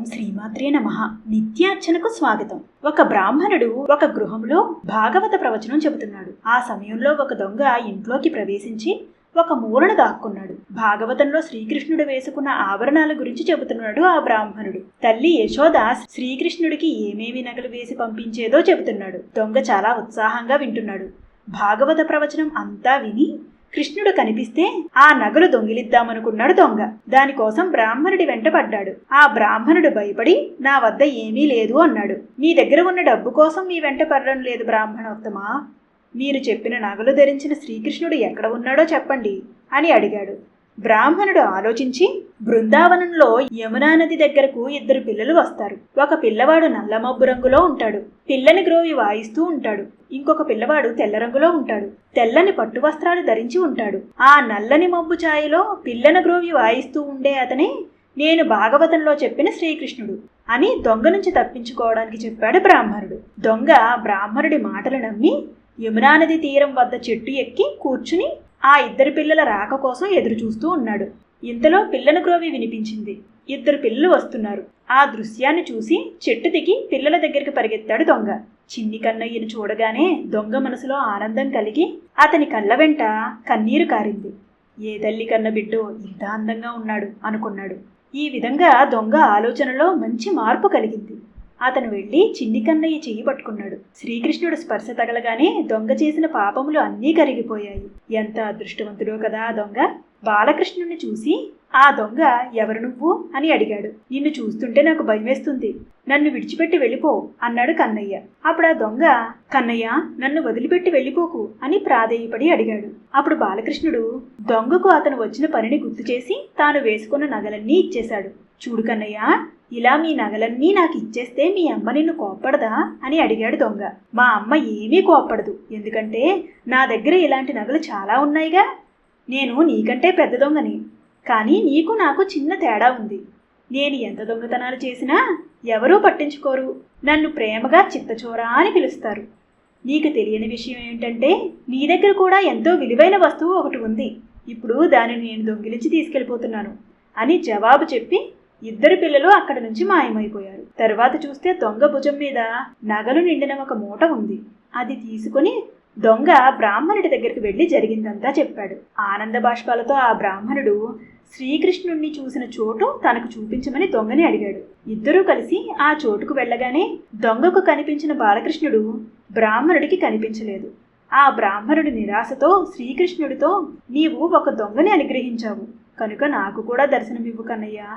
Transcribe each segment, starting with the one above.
ఓం శ్రీమాత్రే నమ. నిత్యార్చనకు స్వాగతం. ఒక బ్రాహ్మణుడు ఒక గృహంలో భాగవత ప్రవచనం చెబుతున్నాడు. ఆ సమయంలో ఒక దొంగ ఇంట్లోకి ప్రవేశించి ఒక మూలను దాక్కున్నాడు. భాగవతంలో శ్రీకృష్ణుడు వేసుకున్న ఆభరణాల గురించి చెబుతున్నాడు ఆ బ్రాహ్మణుడు. తల్లి యశోద శ్రీకృష్ణుడికి ఏమేమి నగలు వేసి పంపించేదో చెబుతున్నాడు. దొంగ చాలా ఉత్సాహంగా వింటున్నాడు. భాగవత ప్రవచనం అంతా విని కృష్ణుడు కనిపిస్తే ఆ నగలు దొంగిలిద్దామనుకున్నాడు దొంగ. దానికోసం బ్రాహ్మణుడి వెంట పడ్డాడు. ఆ బ్రాహ్మణుడు భయపడి నా వద్ద ఏమీ లేదు అన్నాడు. మీ దగ్గర ఉన్న డబ్బు కోసం మీ వెంట పడడం లేదు బ్రాహ్మణోత్తమా? మీరు చెప్పిన నగలు ధరించిన శ్రీకృష్ణుడు ఎక్కడ ఉన్నాడో చెప్పండి అని అడిగాడు. బ్రాహ్మణుడు ఆలోచించి బృందావనంలో యమునా నది దగ్గరకు ఇద్దరు పిల్లలు వస్తారు. ఒక పిల్లవాడు నల్ల మబ్బు రంగులో ఉంటాడు. పిల్లని గ్రోవి వాయిస్తూ ఉంటాడు. ఇంకొక పిల్లవాడు తెల్ల రంగులో ఉంటాడు. తెల్లని పట్టు వస్త్రాలు ధరించి ఉంటాడు. ఆ నల్లని మబ్బు ఛాయలో పిల్లన గ్రోవి వాయిస్తూ ఉండే అతనే నేను భాగవతంలో చెప్పిన శ్రీకృష్ణుడు అని దొంగ నుంచి తప్పించుకోవడానికి చెప్పాడు బ్రాహ్మణుడు. దొంగ బ్రాహ్మణుడి మాటలు నమ్మి యమునా నది తీరం వద్ద చెట్టు ఎక్కి కూర్చుని ఆ ఇద్దరు పిల్లల రాక కోసం ఎదురు చూస్తూ ఉన్నాడు. ఇంతలో పిల్లల గ్రోవి వినిపించింది. ఇద్దరు పిల్లలు వస్తున్నారు. ఆ దృశ్యాన్ని చూసి చెట్టు దిగి పిల్లల దగ్గరికి పరిగెత్తాడు దొంగ. చిన్ని కన్నయ్యను చూడగానే దొంగ మనసులో ఆనందం కలిగి అతని కళ్ళ వెంట కన్నీరు కారింది. ఏ తల్లి కన్న బిడ్డో ఇంత అందంగా ఉన్నాడు అనుకున్నాడు. ఈ విధంగా దొంగ ఆలోచనలో మంచి మార్పు కలిగింది. అతను వెళ్ళి చిన్ని కన్నయ్య చెయ్యి పట్టుకున్నాడు. శ్రీకృష్ణుడు స్పర్శ తగలగానే దొంగ చేసిన పాపములు అన్నీ కరిగిపోయాయి. ఎంత అదృష్టవంతుడో కదా ఆ దొంగ! బాలకృష్ణుని చూసి ఆ దొంగ ఎవరు నువ్వు? అని అడిగాడు. నిన్ను చూస్తుంటే నాకు భయమేస్తుంది నన్ను విడిచిపెట్టి వెళ్ళిపో అన్నాడు కన్నయ్య. అప్పుడు ఆ దొంగ కన్నయ్య నన్ను వదిలిపెట్టి వెళ్ళిపోకు అని ప్రాధేయపడి అడిగాడు. అప్పుడు బాలకృష్ణుడు దొంగకు అతను వచ్చిన పనిని గుర్తు చేసి తాను వేసుకున్న నగలన్నీ ఇచ్చేశాడు. చూడు కన్నయ్య ఇలా మీ నగలన్నీ నాకు ఇచ్చేస్తే మీ అమ్మ నిన్ను కోప్పడదా? అని అడిగాడు దొంగ. మా అమ్మ ఏమీ కోప్పడదు. ఎందుకంటే నా దగ్గర ఇలాంటి నగలు చాలా ఉన్నాయిగా. నేను నీకంటే పెద్ద దొంగని. కానీ నీకు నాకు చిన్న తేడా ఉంది. నేను ఎంత దొంగతనాలు చేసినా ఎవరూ పట్టించుకోరు. నన్ను ప్రేమగా చిత్తచోరా అని పిలుస్తారు. నీకు తెలియని విషయం ఏంటంటే నీ దగ్గర కూడా ఎంతో విలువైన వస్తువు ఒకటి ఉంది. ఇప్పుడు దానిని నేను దొంగిలించి తీసుకెళ్ళిపోతున్నాను అని జవాబు చెప్పి ఇద్దరు పిల్లలు అక్కడ నుంచి మాయమైపోయారు. తర్వాత చూస్తే దొంగ భుజం మీద నగలు నిండిన ఒక మూట ఉంది. అది తీసుకుని దొంగ బ్రాహ్మణుడి దగ్గరికి వెళ్ళి జరిగిందంతా చెప్పాడు. ఆనంద బాష్పాలతో ఆ బ్రాహ్మణుడు శ్రీకృష్ణుణ్ణి చూసిన చోటు తనకు చూపించమని దొంగని అడిగాడు. ఇద్దరూ కలిసి ఆ చోటుకు వెళ్ళగానే దొంగకు కనిపించిన బాలకృష్ణుడు బ్రాహ్మణుడికి కనిపించలేదు. ఆ బ్రాహ్మణుడి నిరాశతో శ్రీకృష్ణుడితో నీవు ఒక దొంగని అనుగ్రహించావు. కనుక నాకు కూడా దర్శనమివ్వు కన్నయ్యా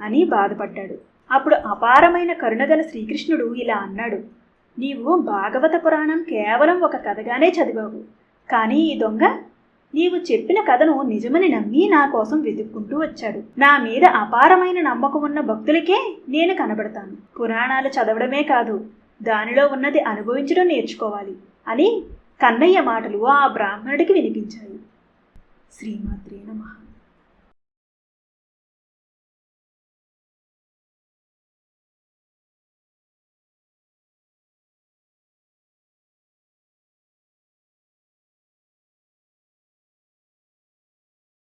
అని బాధపడ్డాడు. అప్పుడు అపారమైన కరుణగల శ్రీకృష్ణుడు ఇలా అన్నాడు. నీవు భాగవత పురాణం కేవలం ఒక కథగానే చదివావు. కానీ ఈ దొంగ నీవు చెప్పిన కథను నిజమని నమ్మి నా కోసం వెతుక్కుంటూ వచ్చాడు. నా మీద అపారమైన నమ్మకం ఉన్న భక్తులకే నేను కనబడతాను. పురాణాలు చదవడమే కాదు దానిలో ఉన్నది అనుభవించడం నేర్చుకోవాలి అని కన్నయ్య మాటలు ఆ బ్రాహ్మణుడికి వినిపించాయి. శ్రీమాత్రే నమః.